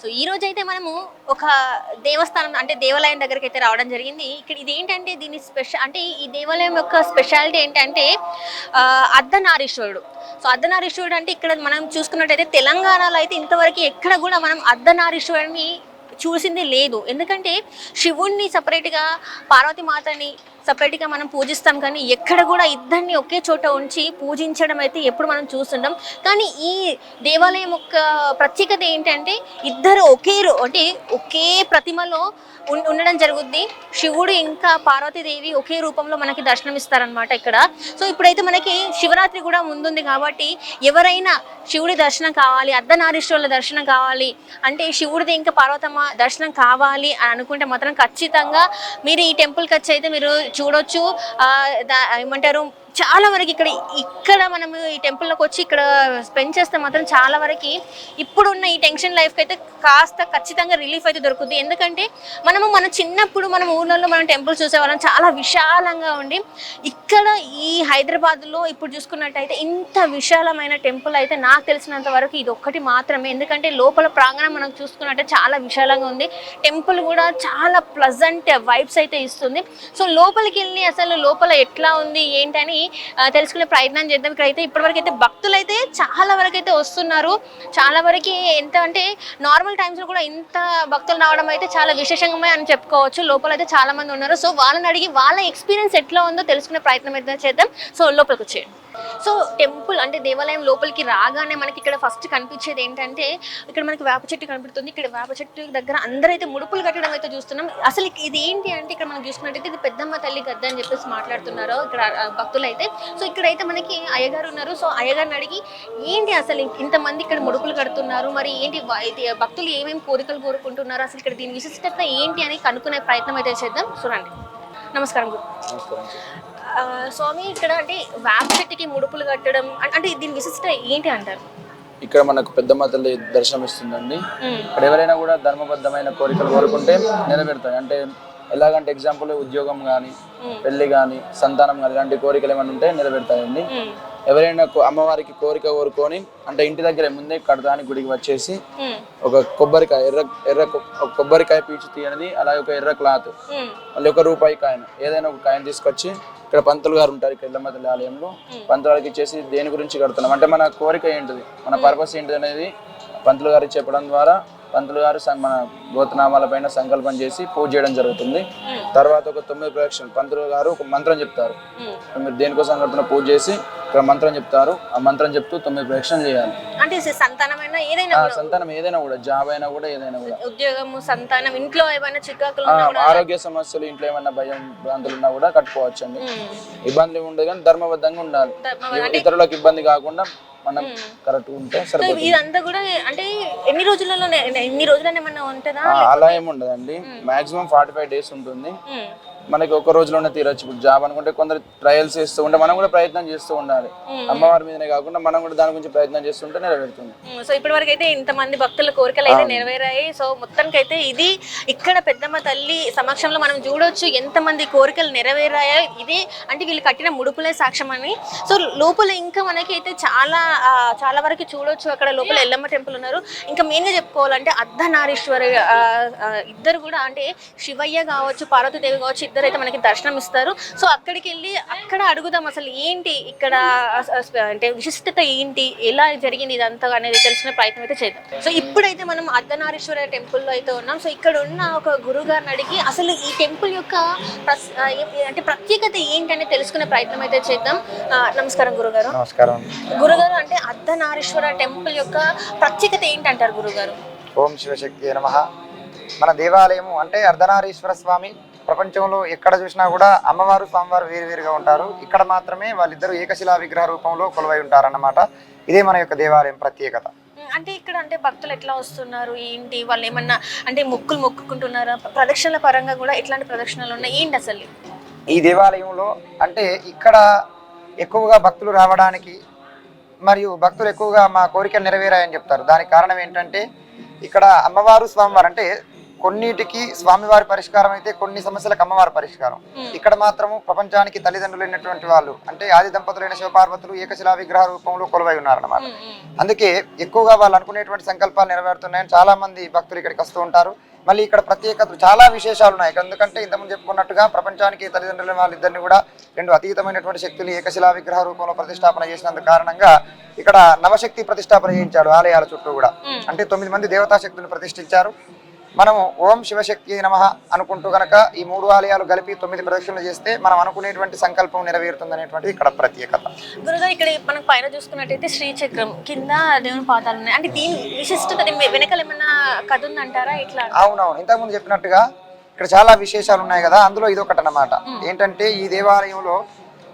So ఈ రోజు అయితే మనము ఒక దేవస్థానం అంటే దేవాలయం దగ్గరికి అయితే రావడం జరిగింది. ఇక్కడ ఇది ఏంటంటే దీని స్పెషల్ అంటే ఈ దేవాలయం యొక్క స్పెషాలిటీ ఏంటంటే అర్ధనారీశ్వరుడు. సో అర్ధనారీశ్వరుడు అంటే ఇక్కడ మనం చూసుకున్నట్టయితే తెలంగాణలో అయితే ఇంతవరకు ఎక్కడ కూడా మనం అర్ధనారీశ్వరుడిని చూసింది లేదు. ఎందుకంటే శివుణ్ణి సపరేట్గా పార్వతి మాతని సపరేట్గా మనం పూజిస్తాం కానీ ఎక్కడ కూడా ఇద్దరిని ఒకే చోట ఉంచి పూజించడం అయితే ఎప్పుడు మనం చూస్తుంటాం కానీ ఈ దేవాలయం యొక్క ప్రత్యేకత ఏంటంటే ఇద్దరు ఒకే అంటే ఒకే ప్రతిమలో ఉండడం జరుగుద్ది. శివుడు ఇంకా పార్వతీదేవి ఒకే రూపంలో మనకి దర్శనమిస్తారనమాట ఇక్కడ. సో ఇప్పుడైతే మనకి శివరాత్రి కూడా ముందుంది కాబట్టి ఎవరైనా శివుడి దర్శనం కావాలి అర్ధనారీశ్వరుల దర్శనం కావాలి అంటే శివుడిది ఇంకా పార్వతమ్మ దర్శనం కావాలి అని అనుకుంటే మాత్రం ఖచ్చితంగా మీరు ఈ టెంపుల్కి వచ్చి అయితే మీరు చూడొచ్చు. దా- ఏమంటారు చాలా వరకు ఇక్కడ ఇక్కడ మనము ఈ టెంపుల్లోకి వచ్చి ఇక్కడ స్పెండ్ చేస్తే మాత్రం చాలా వరకు ఇప్పుడున్న ఈ టెన్షన్ లైఫ్కి అయితే కాస్త ఖచ్చితంగా రిలీఫ్ అయితే దొరుకుతుంది. ఎందుకంటే మనము మన చిన్నప్పుడు మనం ఊళ్ళల్లో మనం టెంపుల్ చూసేవాళ్ళం. చాలా విశాలంగా ఉండి ఇక్కడ ఈ హైదరాబాద్లో ఇప్పుడు చూసుకున్నట్టయితే ఇంత విశాలమైన టెంపుల్ అయితే నాకు తెలిసినంత వరకు ఇది ఒక్కటి మాత్రమే. ఎందుకంటే లోపల ప్రాంగణం మనం చూసుకున్నట్టే చాలా విశాలంగా ఉంది. టెంపుల్ కూడా చాలా ప్లజెంట్ వైబ్స్ అయితే ఇస్తుంది. సో లోపల లోపలికి వెళ్ళి అసలు లోపల ఎట్లా ఉంది ఏంటని తెలుసుకునే ప్రయత్నం చేద్దాం. ఇక్కడైతే ఇప్పటివరకు అయితే భక్తులు అయితే చాలా వరకు అయితే వస్తున్నారు. చాలా వరకు ఎంత అంటే నార్మల్ టైమ్స్లో కూడా ఇంత భక్తులు రావడం అయితే చాలా విశేషంగా అని చెప్పుకోవచ్చు. లోపల అయితే చాలా మంది ఉన్నారు. సో వాళ్ళని అడిగి వాళ్ళ ఎక్స్పీరియన్స్ ఎట్లా ఉందో తెలుసుకునే ప్రయత్నం అయితే చేద్దాం. సో లోపలికి వచ్చేయండి. సో టెంపుల్ అంటే దేవాలయం లోపలికి రాగానే మనకి ఇక్కడ ఫస్ట్ కనిపించేది ఏంటంటే ఇక్కడ మనకి వేప చెట్టు కనిపిస్తుంది. ఇక్కడ వేప చెట్టు దగ్గర అందరైతే ముడుపులు కట్టడం అయితే చూస్తున్నాం. అసలు ఇది ఏంటి అంటే ఇక్కడ మనం చూసుకున్నట్టయితే ఇది పెద్దమ్మ తల్లి గద్ద అని చెప్పేసి మాట్లాడుతున్నారు ఇక్కడ భక్తులు అయితే సో ఇక్కడైతే మనకి అయ్యగారు ఉన్నారు. సో అయ్యగారిని అడిగి ఏంటి అసలు ఇంతమంది ఇక్కడ ముడుపులు కడుతున్నారు? మరి ఏంటి భక్తులు ఏమేమి కోరికలు కోరుకుంటున్నారు? అసలు ఇక్కడ దీని విశిష్టత ఏంటి? అని కనుక్కునే ప్రయత్నం అయితే చేద్దాం. చూడండి. నమస్కారం గురు. స్వామి ఇక్కడ అంటే వేప చెట్టుకి ముడుపులు కట్టడం అంటే దీని విశిష్టత ఏంటి అంటారు? ఇక్కడ మనకు పెద్దమ్మ తల్లి దర్శనం ఇస్తుందండి. ఇక్కడ ఎవరైనా కూడా ధర్మబద్ధమైన కోరికలు కోరుకుంటే నెరవేరుతాయి. అంటే ఎలాగంటే ఎగ్జాంపుల్ ఉద్యోగం కానీ పెళ్ళి కానీ సంతానం కానీ ఇలాంటి కోరికలు ఏమైనా ఉంటే నెరవేరుతాయండి. ఎవరైనా అమ్మవారికి కోరిక కోరుకొని అంటే ఇంటి దగ్గర ముందే కడతాని గుడికి వచ్చేసి ఒక కొబ్బరికాయ ఎర్ర ఎర్ర కొబ్బరికాయ పీచు తీయనిది అలాగే ఒక ఎర్ర క్లాత్ మళ్ళీ ఒక రూపాయి కాయన ఏదైనా ఒక కాయన తీసుకొచ్చి ఇక్కడ పంతులు గారు ఉంటారు ఇక్కడ తల్లి ఆలయంలో. పంతులు గారికి ఇచ్చేసి దేని గురించి కడుతున్నాం? అంటే మన కోరిక ఏంటిది? మన పర్పస్ ఏంటిది అనేది పంతులు గారికి చెప్పడం ద్వారా పంతులు గారు మన గోతనామాల పైన సంకల్పం చేసి పూజ చేయడం జరుగుతుంది. తర్వాత ఒక తొమ్మిది ప్రదక్షిణలు. పంతులు గారు ఒక మంత్రం చెప్తారు. మీరు దేనికోసం కడుపున పూజ చేసి ఇక్కడ మంత్రం చెప్తారు. ఆ మంత్రం చెప్తూ తొమ్మిది ప్రదక్షిణలు చేయాలి. అంటే సంతానమైనా ఏదైనా సంతానం ఏదైనా కూడా జాబ్ అయినా కూడా ఏదైనా కూడా. ఉద్యోగము సంతానం ఇంట్లో ఏమైనా చికాకులు ఆరోగ్య సమస్యలు ఇంట్లో ఏమైనా భయం భ్రాంతులు ఉన్నా కూడా కట్టుకోవచ్చు అండి ఇబ్బంది ఉండదు కానీ ధర్మబద్ధంగా ఉండాలి. ఇతరులకు ఇబ్బంది కాకుండా మనం కరెక్ట్ ఉంటే సరిపోతుంది. ఇదంతా కూడా అంటే ఎన్ని రోజులలో ఎన్ని రోజులని ఏమన్నా ఉంటుందా? ఆ, అలా ఏమి ఉండదండి. మాక్సిమం ఫార్టీ ఫైవ్ డేస్ ఉంటుంది. మనకి ఒక రోజులోనే తీరొచ్చు. ఇప్పుడు జాబ్ అనుకుంటే కొందరు ట్రయల్స్ చేస్తూ ఉంటే మనం కూడా ప్రయత్నం చేస్తూ ఉండాలి. అమ్మవారి మీదనే కాకుండా మనం కూడా దాని గురించి ప్రయత్నం చేస్తుంటే నెరవేరుతుంది. సో ఇప్పటి వరకు అయితే ఇంతమంది భక్తుల కోరికలు అయితే నెరవేరాయి. సో మొత్తానికి అయితే ఇది ఇక్కడ పెద్దమ్మ తల్లి సమక్షంలో మనం చూడొచ్చు ఎంతమంది కోరికలు నెరవేరాయో. ఇది అంటే వీళ్ళు కట్టిన ముడుపులే సాక్ష్యం అని. సో లోపల ఇంకా మనకి అయితే చాలా చాలా వరకు చూడొచ్చు. అక్కడ లోపల ఎల్లమ్మ టెంపుల్ ఉన్నారు. ఇంకా మెయిన్గా చెప్పుకోవాలంటే అర్ధనారీశ్వర ఇద్దరు కూడా అంటే శివయ్య కావచ్చు పార్వతీదేవి కావచ్చు ఇద్దరు అయితే మనకి దర్శనం ఇస్తారు సో అక్కడికి వెళ్ళి అక్కడ అడుగుదాం అసలు ఏంటి ఇక్కడ అంటే విశిష్టత ఏంటి? ఎలా జరిగింది ఇదంతా అనేది తెలిసిన ప్రయత్నం అయితే చేద్దాం. సో ఇప్పుడైతే మనం అర్ధనారీశ్వర టెంపుల్లో అయితే ఉన్నాం. సో ఇక్కడ ఉన్న ఒక గురువు గారిని అడిగి అసలు ఈ టెంపుల్ యొక్క అంటే ప్రత్యేకత ఏంటనే తెలుసుకునే ప్రయత్నం అయితే చేద్దాం. నమస్కారం గురుగారు. నమస్కారం. గురుగారు అంటే అర్ధనారీశ్వర టెంపుల్ యొక్క ప్రత్యేకత ఏంటంటారు గురుగారు? ఓం శివశక్తి నమ. మన దేవాలయము అంటే అర్ధనారీశ్వర స్వామి ప్రపంచంలో ఎక్కడ చూసినా కూడా అమ్మవారు స్వామివారు వేరువేరుగా ఉంటారు. ఇక్కడ మాత్రమే వాళ్ళిద్దరూ ఏకశిలా విగ్రహ రూపంలో కొలువై ఉంటారన్నమాట. ఇదే మన యొక్క దేవాలయం ప్రత్యేకత. అంటే ఇక్కడ అంటే భక్తులు ఎట్లా వస్తున్నారు? ఏంటి? వాళ్ళు ఏమన్నా అంటే మొక్కులు మొక్కుకుంటున్నారా? ప్రదక్షిణల పరంగా కూడా ఎట్లాంటి ప్రదక్షిణలు ఉన్నాయి? ఏంటి అసలు? ఈ దేవాలయంలో అంటే ఇక్కడ ఎక్కువగా భక్తులు రావడానికి మరియు భక్తులు ఎక్కువగా మా కోరికలు నెరవేరాయని చెప్తారు. దానికి కారణం ఏంటంటే ఇక్కడ అమ్మవారు స్వామివారు అంటే కొన్నిటికి స్వామివారి పరిష్కారం అయితే కొన్ని సమస్యలకు అమ్మవారి పరిష్కారం. ఇక్కడ మాత్రము ప్రపంచానికి తల్లిదండ్రులైనటువంటి వాళ్ళు అంటే ఆది దంపతులైన శివపార్వతులు ఏకశిలా విగ్రహ రూపంలో కొలువై ఉన్నారన్నమాట. అందుకే ఎక్కువగా వాళ్ళు అనుకునేటువంటి సంకల్పాలు నెరవేరుతున్నాయని చాలా మంది భక్తులు ఇక్కడికి వస్తూ ఉంటారు. మళ్ళీ ఇక్కడ ప్రత్యేకతలు చాలా విశేషాలు ఉన్నాయి. ఎందుకంటే ఇంతకుముందు చెప్పుకున్నట్టుగా ప్రపంచానికి తల్లిదండ్రుల వాళ్ళిద్దరిని కూడా రెండు అతీతమైనటువంటి శక్తులు ఏకశిలా విగ్రహ రూపంలో ప్రతిష్టాపన చేసినందుకు కారణంగా ఇక్కడ నవశక్తి ప్రతిష్టాపన చేయించాడు ఆలయాల చుట్టూ కూడా. అంటే తొమ్మిది మంది దేవతా శక్తులను ప్రతిష్ఠించారు. మనము ఓం శివశక్తి నమ అనుకుంటూ గనక ఈ మూడు ఆలయాలు కలిపి తొమ్మిది ప్రదక్షిణలు చేస్తే మనం అనుకునేటువంటి సంకల్పం నెరవేరుతుంది అనేటువంటిది ఇక్కడ ప్రత్యేకత. గురుగారు ఇక్కడ మనం పైన చూసుకున్నట్టయితే శ్రీచక్రం కింద దేవుని పాదాలు ఉన్నాయి. అంటే దీని విశిష్టత వెనకాల ఏమన్నా కథ ఉందంటారా? ఇట్లా అవునవును. ఇంతకుముందు చెప్పినట్టుగా ఇక్కడ చాలా విశేషాలు ఉన్నాయి కదా అందులో ఇది ఒకటి అన్నమాట ఏంటంటే ఈ దేవాలయంలో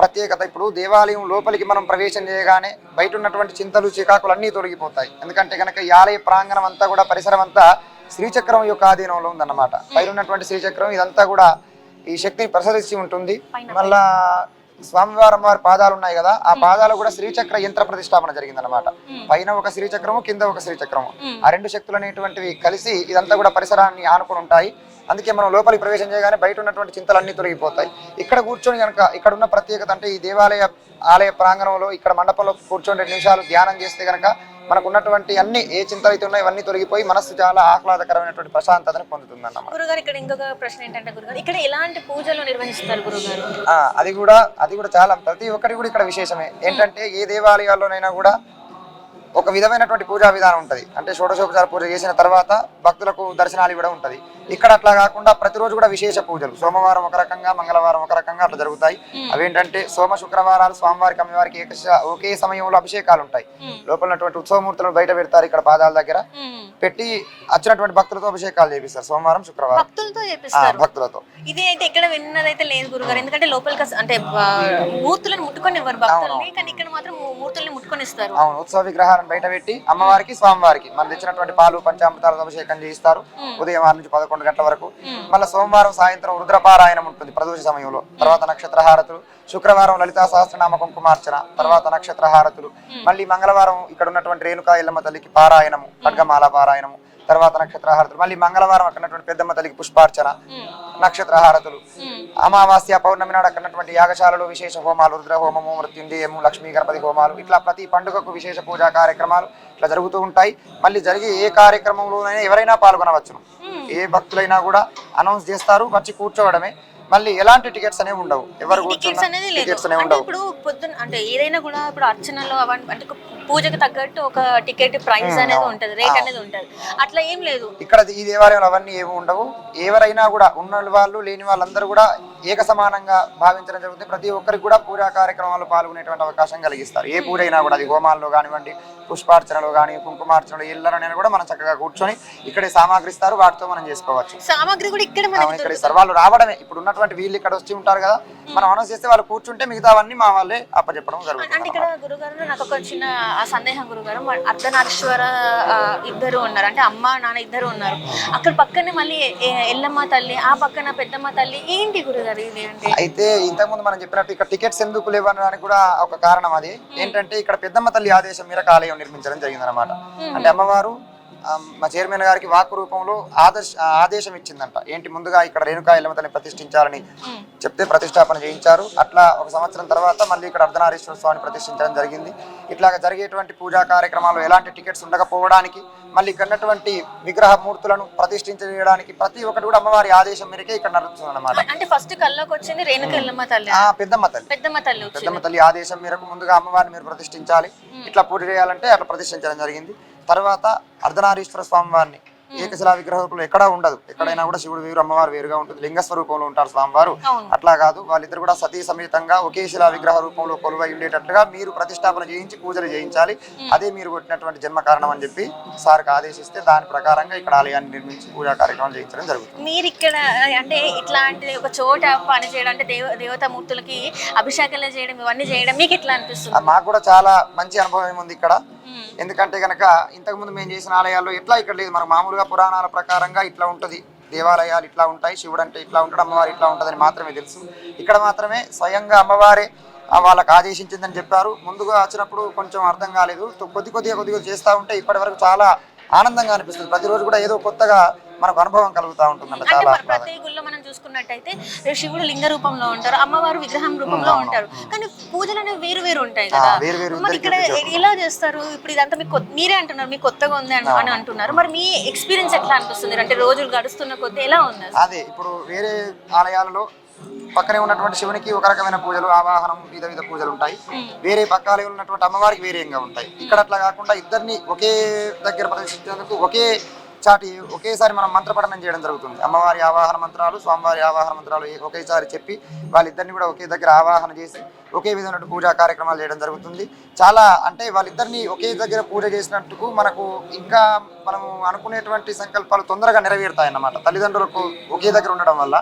ప్రత్యేకత ఇప్పుడు దేవాలయం లోపలికి మనం ప్రవేశం చేయగానే బయట ఉన్నటువంటి చింతలు చికాకులు అన్నీ తొలగిపోతాయి. ఎందుకంటే కనుక ఈ ఆలయ ప్రాంగణం అంతా కూడా పరిసరం అంతా శ్రీచక్రం యొక్క ఆధీనంలో ఉందన్నమాట. పైన ఉన్నటువంటి శ్రీచక్రం ఇదంతా కూడా ఈ శక్తిని ప్రసరించి ఉంటుంది. మళ్ళా స్వామివారి అమ్మవారి పాదాలు ఉన్నాయి కదా ఆ పాదాలు కూడా శ్రీచక్ర యంత్ర ప్రతిష్టాపన జరిగిందన్నమాట. పైన ఒక శ్రీచక్రము కింద ఒక శ్రీచక్రము. ఆ రెండు శక్తులు అనేటువంటివి కలిసి ఇదంతా కూడా పరిసరాన్ని ఆనుకుని ఉంటాయి. అందుకే మనం లోపలికి ప్రవేశం చేయగానే బయట ఉన్నటువంటి చింతలు అన్ని తొలగిపోతాయి. ఇక్కడ కూర్చొని కనుక ఇక్కడ ఉన్న ప్రత్యేకత అంటే ఈ దేవాలయ ఆలయ ప్రాంగణంలో ఇక్కడ మండపంలో కూర్చొని రెండు నిమిషాలు ధ్యానం చేస్తే కనుక మనకు ఉన్నటువంటి అన్ని ఏ చింతలు అయితే ఉన్నాయో ఇవన్నీ తొలగిపోయి మనస్సు చాలా ఆహ్లాదకరమైనటువంటి ప్రశాంతతను పొందుతుందన్నమాట. గురుగారు ఇక్కడ ఇంకొక ప్రశ్న ఏంటంటే గురుగారు ఇక్కడ ఎలాంటి పూజలు నిర్వహిస్తారు గురుగారు? ఆ, అది కూడా అది కూడా చాలా ప్రతి ఒక్కటి కూడా ఇక్కడ విశేషమే. ఏంటంటే ఏ దేవాలయాల్లోనైనా కూడా ఒక విధమైనటువంటి పూజా విధానం ఉంటుంది. అంటే షోడశోపచార పూజ చేసిన తర్వాత భక్తులకు దర్శనాలు కూడా ఉంటుంది. ఇక్కడ అట్లా కాకుండా ప్రతిరోజు కూడా విశేష పూజలు. సోమవారం ఒక రకంగా మంగళవారం ఒక రకంగా అట్లా జరుగుతాయి. అవేంటంటే సోమ శుక్రవారాలు స్వామివారికి అమ్మవారికి ఏకశ ఒకే సమయంలో అభిషేకాలు ఉంటాయి. లోపల ఉన్నటువంటి ఉత్సవమూర్తులను బయట పెడతారు ఇక్కడ పాదాల దగ్గర. పెట్టి వచ్చినటువంటి భక్తులతో అభిషేకాలు చేపిస్తారు. సోమవారం శుక్రవారం. భక్తులతో ఇది అయితే ఎక్కడ విన్నదైతే లేదు గురుగారు. ఎందుకంటే లోపలికి అస- అంటే మూర్తులను ముట్టుకొని ఇవ్వరు భక్తుల్ని. కానీ ఇక్కడ మాత్రం మూర్తుల్ని ముట్టుకొని ఇస్తారు అవును ఉత్సవ విగ్రహాలను బయట పెట్టి అమ్మవారికి స్వామివారికి మనం తెచ్చినటువంటి పాలు పంచామృతాలతో అభిషేకం చేయిస్తారు. ఉదయం ఆరు నుంచి పదకొండు గంటల వరకు. మళ్ళీ సోమవారం సాయంత్రం రుద్రపారాయణం ఉంటుంది ప్రదోష సమయంలో. తర్వాత నక్షత్ర హారతులు శుక్రవారం లలితా సహస్రనామ కుంకుమార్చన తర్వాత నక్షత్ర హారతులు మళ్ళీ మంగళవారం ఇక్కడ ఉన్నటువంటి రేణుకా ఎల్లమ్మ తల్లికి పారాయణము ఖడ్గమాల పారాయణము. తర్వాత నక్షత్ర హారతులు మళ్ళీ మంగళవారం అక్కడ ఉన్నటువంటి పెద్దమ్మ తల్లికి పుష్పార్చన నక్షత్ర హారతులు అమావాస్య పౌర్ణమి నాడు అక్కడ ఉన్నటువంటి యాగశాలలో విశేష హోమాలు రుద్ర హోమము మృత్యుంజయము లక్ష్మీ గణపతి హోమాలు ఇట్లా ప్రతి పండుగకు విశేష పూజా కార్యక్రమాలు ఇట్లా జరుగుతూ ఉంటాయి. మళ్ళీ జరిగే ఏ కార్యక్రమంలోనైనా ఎవరైనా పాల్గొనవచ్చును. ఏ భక్తులైనా కూడా అనౌన్స్ చేస్తారు వచ్చి కూర్చోవడమే. మళ్ళీ ఎలాంటి టికెట్స్ అనేవి ఉండవు. ఎవరు టికెట్స్ అనేవి ఉండవు. ఇప్పుడు పొద్దున అంటే ఏదైనా కూడా ఇప్పుడు అర్చనలో అంటే పూజకు తగ్గట్టు ఒక టికెట్ ప్రైస్ అనేది ఉంటది రేట్ అనేది ఉంటది. అట్లా ఏం లేదు. ఇక్కడ ఈ దేవాలయంలో అవన్నీ ఏమి ఉండవు. ఎవరైనా కూడా ఉన్న వాళ్ళు లేని వాళ్ళందరూ కూడా ఏక సమానంగా భావించడం జరుగుతుంది. ప్రతి ఒక్కరికి కూడా పూజా కార్యక్రమాల్లో పాల్గొనేటువంటి అవకాశం కలిగిస్తారు. ఏ పూజ అయినా కూడా అది హోమాల్లో కానివ్వండి పుష్పార్చనలో కానీ కుంకుమార్చనలో ఇళ్ళలోనైనా కూడా మనం చక్కగా కూర్చొని ఇక్కడే సామాగ్రిస్తారు. వాటితో మనం చేసుకోవచ్చు. సామాగ్రి కూడా ఇక్కడ ఇక్కడ ఇస్తారు. వాళ్ళు రావడమే. ఇప్పుడు ఉన్నటువంటి వీళ్ళు ఇక్కడ వచ్చి ఉంటారు కదా మనం అనౌన్స్ చేస్తే వాళ్ళు కూర్చుంటే మిగతావన్నీ మా వాళ్ళే అప్పచెప్పడం అంటే జరుగుతుంది ఇక్కడ గురుగారు నాకు ఒక చిన్న ఆ సందేహం గురుగారు అర్ధనారీశ్వర ఇద్దరు ఉన్నారు. అంటే అమ్మ నాన్న ఇద్దరు ఉన్నారు. అక్కడ పక్కనే మళ్ళీ ఎల్లమ్మ తల్లి ఆ పక్కన పెద్దమ్మ తల్లి ఏంటి గురుగారు ఇది అంటే? అయితే ఇంతకుముందు మనం చెప్పినట్టు ఇక్కడ టికెట్స్ ఎందుకు లేవనడానికి కూడా ఒక కారణం అది. ఏంటంటే ఇక్కడ పెద్దమ్మ తల్లి ఆదేశం మేరకు ఆలయం నిర్మించడం జరిగిందనమాట అంటే అమ్మవారు మా చైర్మన్ గారికి వాక్ రూపంలో ఆదర్శ ఆ, ఆదేశం ఇచ్చిందంట. ఏంటి ముందుగా ఇక్కడ రేణుకా ఎల్లమ్మ తల్లిని ప్రతిష్ఠించాలని చెప్తే ప్రతిష్టాపన చేయించారు. అట్లా ఒక సంవత్సరం తర్వాత మళ్ళీ ఇక్కడ అర్ధనారీశ్వర స్వామిని ప్రతిష్ఠించడం జరిగింది. ఇట్లాగ జరిగేటువంటి పూజా కార్యక్రమాలు ఎలాంటి టికెట్స్ ఉండకపోవడానికి మళ్ళీ ఇక్కడ ఉన్నటువంటి విగ్రహ మూర్తులను ప్రతిష్ఠించడానికి ప్రతి ఒక్కటి కూడా అమ్మవారి ఆదేశం మేరకే ఇక్కడ నడుస్తుంది అనమాట అంటే ఫస్ట్ కల్లోకి వచ్చింది రేణుక ఎల్లమ్మ తల్లి ఆ పెద్దమ్మ తల్లి. పెద్దమ్మ తల్లి వచ్చింది. పెద్దమ్మ తల్లి ఆదేశం మేరకు ముందుగా అమ్మవారిని మీరు ప్రతిష్ఠించాలి. ఇట్లా పూజ చేయాలంటే అట్లా ప్రతిష్ఠించడం జరిగింది. తర్వాత అర్ధనారీశ్వర స్వామి వారిని ఏకశిలా విగ్రహ రూపంలో ఎక్కడా ఉండదు. ఎక్కడైనా కూడా శివుడు వేరు అమ్మవారు వేరుగా ఉంటుంది. లింగ స్వరూపంలో ఉంటారు స్వామివారు. అట్లా కాదు. వాళ్ళిద్దరు కూడా సతీ సమేతంగా ఒకే శిలా విగ్రహ రూపంలో కొలువై ఉండేటట్లుగా మీరు ప్రతిష్టాపన చేయించి పూజలు చేయించాలి. అదే మీరు కొట్టినటువంటి జన్మ కారణం అని చెప్పి సార్కి ఆదేశిస్తే దాని ప్రకారంగా ఇక్కడ ఆలయాన్ని నిర్మించి పూజా కార్యక్రమం చేయించడం జరుగుతుంది. మీరు ఇక్కడ అంటే ఇట్లాంటి ఒక చోట పని చేయడం అంటే దేవ దేవతా మూర్తులకి అభిషేకాలు చేయడం ఇవన్నీ చేయడం మీకు ఎట్లా అనిపిస్తుంది? మాకు కూడా చాలా మంచి అనుభవం ఉంది ఇక్కడ. ఎందుకంటే గనక ఇంతకుముందు మేము చేసిన ఆలయాల్లో ఎట్లా ఇక్కడ లేదు. మనకు మామూలుగా పురాణాల ప్రకారంగా ఇట్లా ఉంటుంది. దేవాలయాలు ఇట్లా ఉంటాయి. శివుడు అంటే ఇట్లా ఉంటాడు అమ్మవారు ఇట్లా ఉంటుందని మాత్రమే తెలుసు. ఇక్కడ మాత్రమే స్వయంగా అమ్మవారే వాళ్ళకి ఆదేశించిందని చెప్పారు. ముందుగా వచ్చినప్పుడు కొంచెం అర్థం కాలేదు. కొద్ది కొద్దిగా కొద్దిగా చేస్తూ ఉంటే ఇప్పటి వరకు చాలా ఆనందంగా అనిపిస్తుంది. ప్రతిరోజు కూడా ఏదో కొత్తగా మనకు అనుభవం కలుగుతూ ఉంటుందంట అంటే చాలా ప్రతి గుళ్ళో మనం చూసుకున్నట్టయితే శివుడు లింగ రూపంలో ఉంటారు అమ్మవారు విగ్రహం రూపంలో ఉంటారు. కానీ పూజలు అనేవి వేరు వేరు ఉంటాయి కదా. వేరు వేరు మరి ఇక్కడ ఎలా చేస్తారు? ఇప్పుడు ఇదంతా మీకు మీరే అంటున్నారు మీకు కొత్తగా ఉంది అని అంటున్నారు. మరి మీ ఎక్స్పీరియన్స్ ఎట్లా అనిపిస్తుంది? అంటే రోజులు గడుస్తున్న కొద్దీ ఎలా ఉంది? అదే ఇప్పుడు వేరే ఆలయాలలో పక్కనే ఉన్నటువంటి శివునికి ఒక రకమైన పూజలు ఆవాహనం వివిధ విధ పూజలు ఉంటాయి. వేరే పక్క ఆలయంలో ఉన్నటువంటి అమ్మవారికి వేరేగా ఉంటాయి. ఇక్కడ అట్లా కాకుండా ఇద్దరిని ఒకే దగ్గర ప్రదర్శించేందుకు ఒకే చాటి ఒకేసారి మనం మంత్రపఠనం చేయడం జరుగుతుంది. అమ్మవారి ఆవాహన మంత్రాలు స్వామివారి ఆవాహన మంత్రాలు ఒకేసారి చెప్పి వాళ్ళిద్దరిని కూడా ఒకే దగ్గర ఆవాహన చేసి ఒకే విధమైన పూజా కార్యక్రమాలు చేయడం జరుగుతుంది. చాలా అంటే వాళ్ళిద్దరిని ఒకే దగ్గర పూజ చేసినట్టుకు మనకు ఇంకా మనము అనుకునేటువంటి సంకల్పాలు తొందరగా నెరవేరుతాయి అన్నమాట తల్లిదండ్రులకు ఒకే దగ్గర ఉండడం వల్ల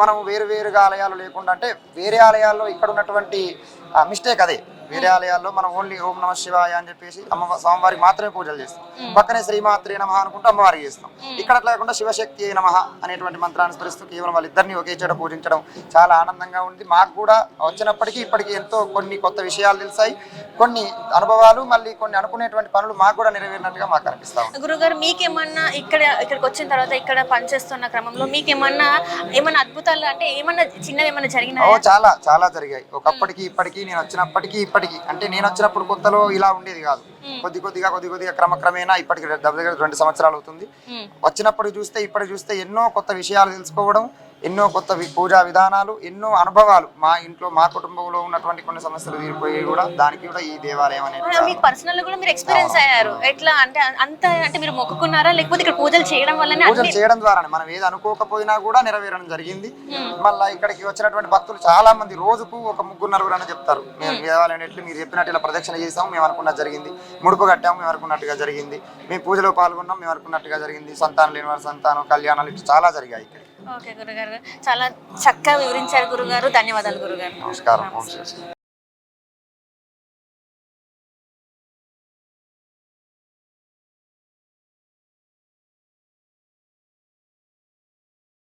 మనం వేరు వేరుగా ఆలయాలు లేకుండా అంటే వేరే ఆలయాల్లో ఇక్కడ ఉన్నటువంటి మిస్టేక్ అదే. వేరే ఆలయాల్లో మనం ఓన్లీ ఓం నమ శివాయ అని చెప్పేసి అమ్మ స్వామివారికి మాత్రమే పూజలు చేస్తాం. పక్కనే శ్రీమాత్రే నమ అనుకుంటూ అమ్మవారికి చేస్తాం. ఇక్కడ అట్లా కాకుండా శివశక్తి నమ అనేటువంటి మంత్రాన్ని స్మరిస్తూ కేవలం వాళ్ళిద్దరిని ఒకే చోట పూజించడం చాలా ఆనందంగా ఉంది. మాకు కూడా వచ్చినప్పటికీ ఇప్పటికీ ఎంతో కొన్ని కొత్త విషయాలు తెలిసాయి. కొన్ని అనుభవాలు మళ్ళీ కొన్ని అనుకునేటువంటి పనులు మాకు కూడా నెరవేరినట్టుగా మాకు అనిపిస్తా గురుగారు మీకేమన్నా ఇక్కడ ఇక్కడికి వచ్చిన తర్వాత ఇక్కడ పనిచేస్తున్న క్రమంలో మీకేమన్నా ఏమన్నా అద్భుతాలు అంటే ఏమన్నా చిన్నది ఏమన్నా ఓ జరిగినాయా చాలా చాలా జరిగాయి. ఒకప్పటికి ఇప్పటికి నేను వచ్చినప్పటికీ ఇప్పటికి. అంటే నేను వచ్చినప్పుడు కొత్తలో ఇలా ఉండేది కాదు. కొద్ది కొద్దిగా కొద్ది కొద్దిగా క్రమక్రమేణా ఇప్పటికి దగ్గర దగ్గర రెండు సంవత్సరాలు అవుతుంది. వచ్చినప్పుడు చూస్తే ఇప్పటికి చూస్తే ఎన్నో కొత్త విషయాలు తెలుసుకోవడం ఎన్నో కొత్త పూజా విధానాలు ఎన్నో అనుభవాలు మా ఇంట్లో మా కుటుంబంలో ఉన్నటువంటి కొన్ని సమస్యలు తీరిపోయి కూడా దానికి కూడా ఈ దేవాలయం అనేది మీకు పర్సనల్ కూడా మీరు ఎక్స్పీరియన్స్ అయ్యారు. ఎట్లా అంటే అంత అంటే మీరు మొక్కుకున్నారా? లేకపోతే ఇక్కడ పూజలు చేయడం వల్లనే పూజలు చేయడం ద్వారానే. మనం ఏది అనుకోకపోయినా కూడా నెరవేరడం జరిగింది. మళ్ళీ ఇక్కడికి వచ్చినటువంటి భక్తులు చాలా మంది రోజుకు ఒక ముగ్గురు నలుగురు అని చెప్తారు. మేము దేవాలయం ఎట్లు మీరు చెప్పినట్టు ఇలా ప్రదక్షిణ చేసాం మేము అనుకున్నట్టు జరిగింది. ముడుపు కట్టాము మేము అనుకున్నట్టుగా జరిగింది. మేము పూజలో పాల్గొన్నాం మేము అనుకున్నట్టుగా జరిగింది. సంతానం లేని వారి సంతానం కళ్యాణాలు ఇట్లా చాలా జరిగాయి ఇక్కడ ఓకే గురుగారు. చాలా చక్కగా వివరించారు గురుగారు. ధన్యవాదాలు గురుగారు. నమస్కారం.